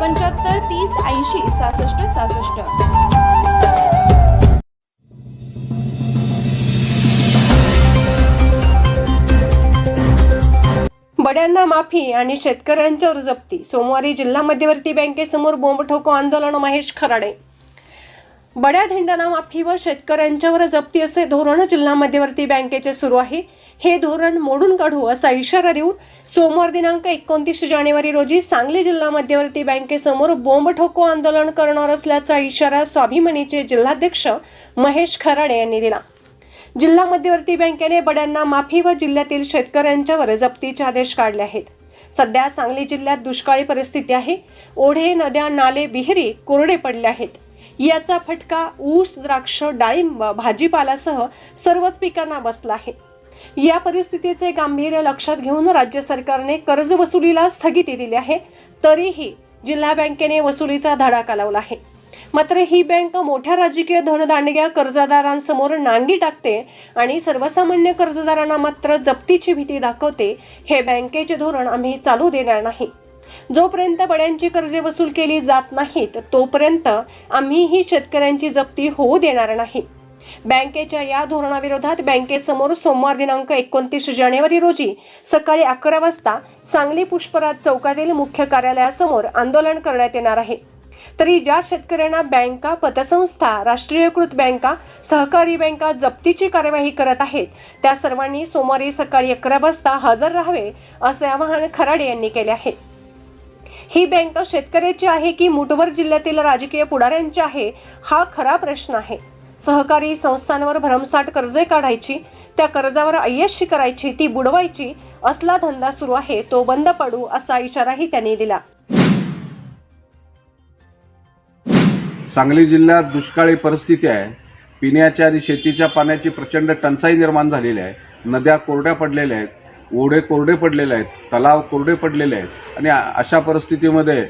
पंच्याहत्तर तीस ऐंशी सहासष्ट सहासष्ट. बड्यांना माफी आणि शेतकऱ्यांच्यावर जप्ती सोमवारी जिल्हा मध्यवर्ती बँकेसमोर बोंब ठोको आंदोलन महेश खराडे बड्या धेंडांना माफी व शेतकऱ्यांच्यावर जप्ती असे धोरण जिल्हा मध्यवर्ती बँकेचे सुरू आहे. हे धोरण मोडून काढू असा इशारा देऊन सोमवार दिनांक एकोणतीस जानेवारी रोजी सांगली जिल्हा मध्यवर्ती बँकेसमोर बोंब ठोको आंदोलन करणार असल्याचा इशारा स्वाभिमानीचे जिल्हाध्यक्ष महेश खराडे यांनी दिला. जिल्हा मध्यवर्ती बँकेने बड्यांना माफी व जिल्ह्यातील शेतकऱ्यांच्यावर जप्तीचे आदेश काढले आहेत. सध्या सांगली जिल्ह्यात दुष्काळी परिस्थिती आहे. ओढे नद्या नाले विहिरी कोरडे पडले आहेत. याचा फटका ऊस द्राक्ष डाळिंब भाजीपालासह सर्वच पिकांना बसला आहे. या परिस्थितीचे गांभीर्य लक्षात घेऊन राज्य सरकारने कर्ज वसुलीला स्थगिती दिली आहे. तरीही जिल्हा बँकेने वसुलीचा धडाका लावला आहे. मात्र ही बँक मोठ्या राजकीय धनदांडग्या कर्जदारांसमोर नांगी टाकते आणि सर्वसामान्य कर्जदारांना मात्र जप्तीची भीती दाखवते. हे बँकेचे धोरण आम्ही चालू देणार नाही. जोपर्यंत बड्यांची कर्जे वसूल केली जात नाहीत तोपर्यंत आम्हीही शेतकऱ्यांची जप्ती होऊ देणार नाही. बँकेच्या या धोरणाविरोधात बँकेसमोर सोमवार दिनांक एकोणतीस जानेवारी रोजी सकाळी अकरा वाजता सांगली पुष्पराज चौकातील मुख्य कार्यालयासमोर आंदोलन करण्यात येणार आहे. तरी ज्या शेतकऱ्यांना बँका पतसंस्था राष्ट्रीयकृत बँका सहकारी बँका जप्तीची कार्यवाही करत आहेत त्या सर्वांनी सोमवारी सकाळी अकरा वाजता हजर राहावे असे आवाहन खराडे यांनी केले आहे. ही बँक शेतकऱ्याची आहे की मुठभर जिल्ह्यातील राजकीय पुढाऱ्यांची आहे हा खरा प्रश्न आहे. सहकारी संस्थांवर भरमसाठ कर्जे काढायची त्या कर्जावर अय्यशी करायची ती बुडवायची असला धंदा सुरू आहे तो बंद पडू असा इशाराही त्यांनी दिला. सांगली जिल्ह्यात दुष्काळी परिस्थिती आहे. पिण्याच्या आणि शेतीच्या पाण्याची प्रचंड टंचाई निर्माण झालेली आहे. नद्या कोरड्या पडलेल्या आहेत. ओढे कोरडे पडलेले आहेत तलाव कोरडे पडलेले आहेत. आणि अशा परिस्थितीमध्ये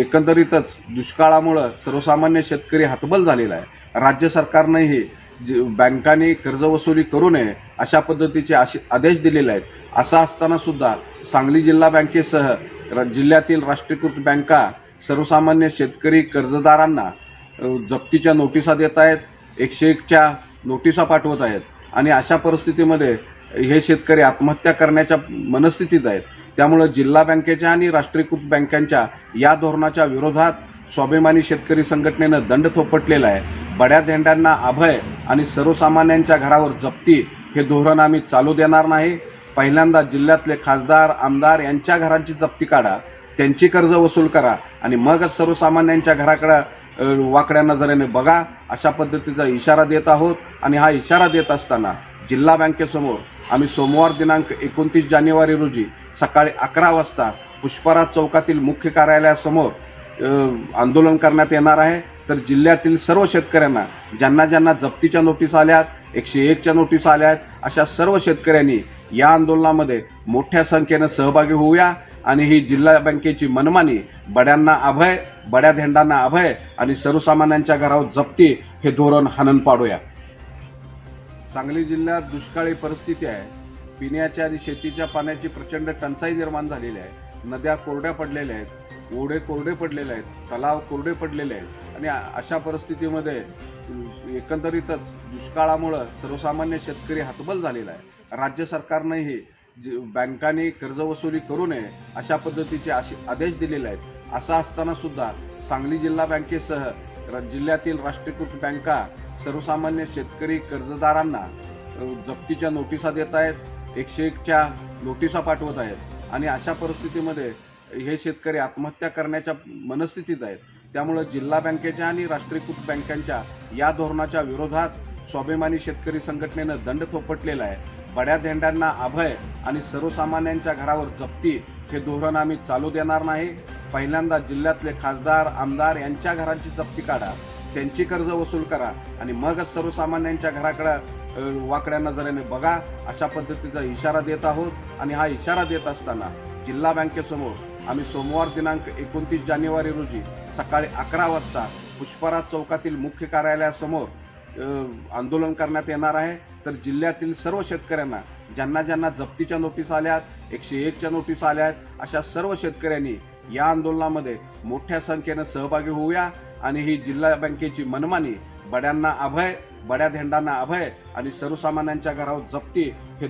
एकंदरीतच दुष्काळामुळं सर्वसामान्य शेतकरी हतबल झालेला आहे. राज्य सरकारनंही ज- बँकांनी कर्जवसुली करू नये अशा पद्धतीचे आशे- आदेश दिलेले आहेत. असं असताना सुद्धा सांगली जिल्हा बँकेसह र- जिल्ह्यातील राष्ट्रीयकृत बँका सर्वसामान्य शेतकरी कर्जदारांना जप्तीच्या नोटिसा देत आहेत एकशे एकच्या नोटिसा पाठवत आहेत. आणि अशा परिस्थितीमध्ये हे शेतकरी आत्महत्या करण्याच्या मनस्थितीत आहेत. त्यामुळं जिल्हा बँकेच्या आणि राष्ट्रीयकृत बँकांच्या या धोरणाच्या विरोधात स्वाभिमानी शेतकरी संघटनेनं दंड थोपटलेला आहे. बड्या धेंड्यांना अभय आणि सर्वसामान्यांच्या घरावर जप्ती हे धोरण आम्ही चालू देणार नाही. पहिल्यांदा जिल्ह्यातले खासदार आमदार यांच्या घरांची जप्ती काढा त्यांची कर्ज वसूल करा आणि मगच सर्वसामान्यांच्या घराकडे वाकड्या नजरेने बघा. अशा पद्धतीचा इशारा देत आहोत आणि हा इशारा देत असताना जिल्हा बँकेसमोर आम्ही सोमवार दिनांक एकोणतीस जानेवारी रोजी सकाळी अकरा वाजता पुष्पराज चौकातील मुख्य कार्यालयासमोर आंदोलन करण्यात येणार आहे. तर जिल्ह्यातील सर्व शेतकऱ्यांना ज्यांना ज्यांना जप्तीच्या नोटीस आल्यात एकशे एकच्या नोटीस आल्या आहेत अशा सर्व शेतकऱ्यांनी या आंदोलनामध्ये मोठ्या संख्येनं सहभागी होऊया. आणि ही जिल्हा बँकेची मनमानी बड्यांना अभय बड्या धेंडांना अभय आणि सर्वसामान्यांच्या घरावर जप्ती हे धोरण हनन पाडूया. सांगली जिल्ह्यात दुष्काळी परिस्थिती आहे. पिण्याच्या आणि शेतीच्या पाण्याची प्रचंड टंचाई निर्माण झालेली आहे. नद्या कोरड्या पडलेल्या आहेत. ओढे कोरडे पडलेले आहेत. तलाव कोरडे पडलेले आहेत. आणि अशा परिस्थितीमध्ये एकंदरीतच दुष्काळामुळं सर्वसामान्य शेतकरी हतबल झालेला आहे. राज्य सरकारनंही बँकांनी कर्जवसुली करू नये अशा पद्धतीचे आशे- आदेश दिलेले आहेत. असं असताना सुद्धा सांगली जिल्हा बँकेसह र- जिल्ह्यातील राष्ट्रीयकृत बँका सर्वसामान्य शेतकरी कर्जदारांना जप्तीच्या नोटिसा देत आहेत एकशे एकच्या नोटिसा पाठवत आहेत आणि अशा परिस्थितीमध्ये हे शेतकरी आत्महत्या करण्याच्या मनस्थितीत आहेत. त्यामुळं जिल्हा बँकेच्या आणि राष्ट्रीयकृत बँकांच्या या धोरणाच्या विरोधात स्वाभिमानी शेतकरी संघटनेनं दंड थोपटलेला आहे. बड्या धेंड्यांना अभय आणि सर्वसामान्यांच्या घरावर जप्ती हे धोरण आम्ही चालू देणार नाही. पहिल्यांदा जिल्ह्यातले खासदार आमदार यांच्या घरांची जप्ती काढा. त्यांची कर्ज वसूल करा आणि मगच सर्वसामान्यांच्या घराकडं वाकड्या नजरेने बघा अशा पद्धतीचा इशारा देत आहोत. आणि हा इशारा देत असताना जिल्हा बँकेसमोर आम्ही सोमवार दिनांक एकोणतीस जानेवारी रोजी सकाळी अकरा वाजता पुष्पराज चौकातील मुख्य कार्यालयासमोर आंदोलन करण्यात येणार आहे. तर जिल्ह्यातील सर्व शेतकऱ्यांना ज्यांना ज्यांना जप्तीच्या नोटीस आल्यात एकशे एकच्या नोटीस आल्यात अशा सर्व शेतकऱ्यांनी या आंदोलनामध्ये मोठ्या संख्येनं सहभागी होऊया. आणि ही जिल्हा बँकेची मनमानी बड्यांना अभय बड्या धेंडांना अभय आणि सर्वसामान्यांच्या घरावर जप्ती हे